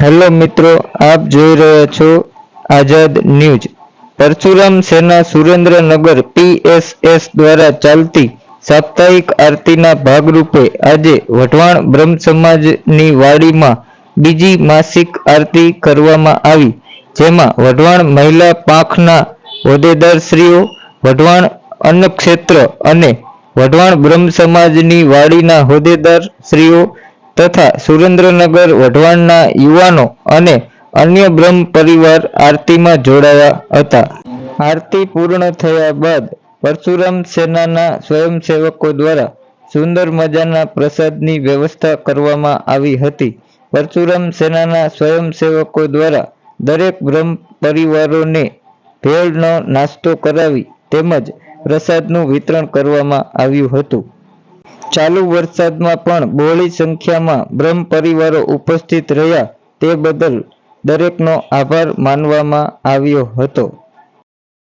Hello મિત્રો, આપ જોઈ રહ્યા છો આઝાદ ન્યૂઝ. પરશુરામ સેના સુરેન્દ્રનગર પીએસએસ દ્વારા ચાલતી સાપ્તાહિક આરતીના ભાગરૂપે આજે વઢવાણ બ્રહ્મ સમાજની વાડીમાં બીજી માસિક આરતી કરવામાં આવી, જેમાં વઢવાણ મહિલા પાંખના હોદ્દેદારશ્રીઓ, વઢવાણ અન્નક્ષેત્ર અને વઢવાણ બ્રહ્મ સમાજની વાડીના હોદ્દેદારશ્રીઓ તથા સુરેન્દ્રનગર, વઢવાણના યુવાનો અને અન્ય બ્રહ્મ પરિવાર આરતીમાં જોડાયા હતા. આરતી પૂર્ણ થયા બાદ પરશુરામ સેનાના સ્વયંસેવકો દ્વારા સુંદર મજાના પ્રસાદની વ્યવસ્થા કરવામાં આવી હતી. પરશુરામ સેનાના સ્વયંસેવકો દ્વારા દરેક બ્રહ્મ પરિવારોને ભેળનો નાસ્તો કરાવી તેમજ પ્રસાદનું વિતરણ કરવામાં આવ્યું હતું. ચાલુ વરસાદમાં પણ બહોળી સંખ્યામાં બ્રહ્મ પરિવારો ઉપસ્થિત રહ્યા તે બદલ દરેકનો આભાર માનવામાં આવ્યો હતો.